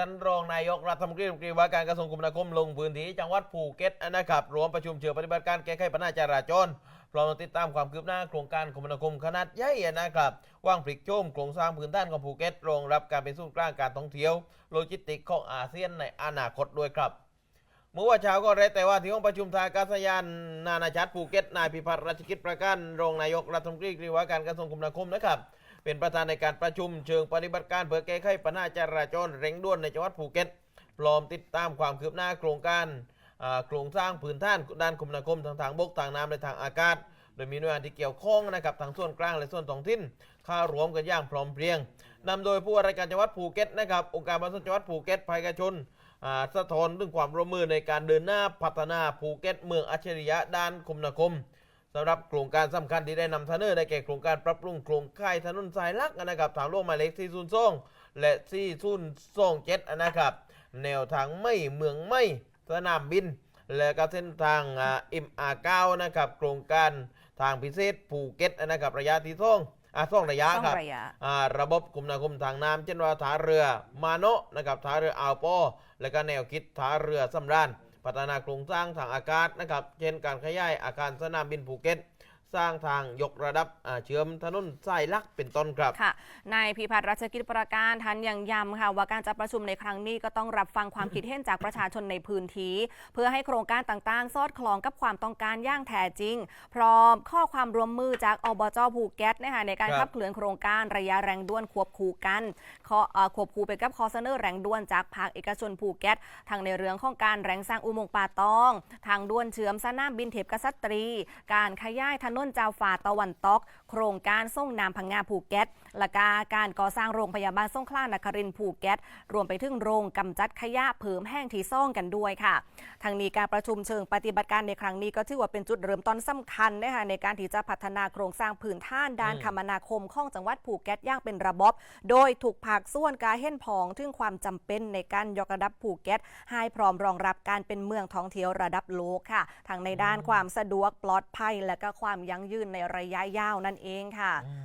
ท่านรองนายกรัฐมนตรีมนตรีว่าการกระทรวงคมนาคมลงพื้นที่จังหวัดภูเก็ตนะครับรวมประชุมเชิงปฏิบัติการแก้ไขปัญหาจราจรพร้อมติดตามความคืบหน้าโครงการคมนาคมขนาดใหญ่นะครับว่างพลิกโฉมโครงสร้างพื้นฐานของภูเก็ตรองรับการเป็นศูนย์กลางการท่องเที่ยว โลจิสติกของอาเซียนในอนาคตด้วยครับเมื่อว่าเช้าก็ได้แต่ว่าที่ห้องประชุมทางอากาศยานนานาชาติภูเก็ตนายพิพัฒน์รัชกิจประการรองนายกรัฐมนตรีว่าการกระทรวงคมนาคมนะครับ เป็นประธานในการประชุมเชิงปฏิบัติการเพื่อแก้ไขปัญหาจราจรเร่งด่วนในจังหวัดภูเก็ตพร้อมติดตามความคืบหน้าโครงการโครงสร้างพื้นฐานด้านคมนาคมทางทางบกทางน้ำและทางอากาศ โดยมีหน่วยงานที่เกี่ยวข้องนะครับทางส่วนกลางและส่วนท้องถิ่นข้ารวมกันอย่างพร้อมเพรียงนำโดยผู้ว่าราชการจังหวัดภูเก็ตนะครับองค์การบริหารจังหวัดภูเก็ตภายกชนอ่าสะท้อนถึงความร่วมมือในการเดินหน้าพัฒนาภูเก็ตเมืองอัจฉริยะด้านคมนาคม สำหรับโครงการสำคัญที่ได้นำเสนอได้แก่โครงการปรับปรุงโครงข่ายถนนสายหลักนะครับทางหลวงหมายเลขที่ศูนย์สองและที่ศูนย์สองเจ็ดนะครับ แนวทางไม่เมืองไม่สนามบิน และก็เส้นทางเอ็มอาร์เก้านะครับ โครงการทางพิเศษภูเก็ตนะครับระยะที่สองอะสองระยะต้องครับระยะอ่าระบบคมนาคมทางน้ำเช่นว่าท่าเรือมาโนะนะครับท่าเรืออ่าวปอและก็แนวคิดท่าเรือสำราญ พัฒนาโครงสร้างทางอากาศนะครับ เช่นการขยายอาคารสนามบินภูเก็ต สร้างทางยกระดับอ่าเชื่อมถนนสายหลักเป็นต้นครับค่ะนายพิพัฒน์รัชกิจประการทันยังย้ำค่ะว่าการจัดประชุมในครั้งนี้ก็ต้องรับฟังความคิดเห็นจากประชาชนในพื้นที่ เพื่อให้โครงการต่างๆ สอดคล้องกับความต้องการอย่างแท้จริง พร้อมข้อความร่วมมือจากอบจภูเก็ตนะคะในการครับขับเคลื่อนโครงการระยะแรงด่วนควบคู่กันข้อเอ่อควบคู่ไปกับคอเสนอแรงด่วนจากภาคเอกชนภูเก็ตทั้งในเรื่องของการแรงสร้างอุโมงค์ป่าตอง ทางด่วนเชื่อมสนามบินเทพกษัตรี การขยายถนนเจ้าฟ้าตะวันตก โครงการส่งน้ำพังงาภูเก็ตและกาการก่อสร้างโรงพยาบาลสงขลานครินภูเก็ต รวมไปถึงโรงกำจัดขยะเผิมแห้งที่ซ่องกันด้วยค่ะ ทางนี้การประชุมเชิงปฏิบัติการในครั้งนี้ก็ถือว่าเป็นจุดเริ่มต้นสำคัญนะคะในการที่จะพัฒนาโครงสร้างพื้นฐานด้านคมนาคมของจังหวัดภูเก็ตอย่างเป็นระบบ โดยถูกภาคส่วนการเห็นพองถึงความจำเป็นในการยกระดับภูเก็ต ให้พร้อมรองรับการเป็นเมืองท่องเที่ยวระดับโลกค่ะ ทั้งในด้านความสะดวกปลอดภัยและก็ความยั่งยืนในระยะยาวนั่นเองค่ะ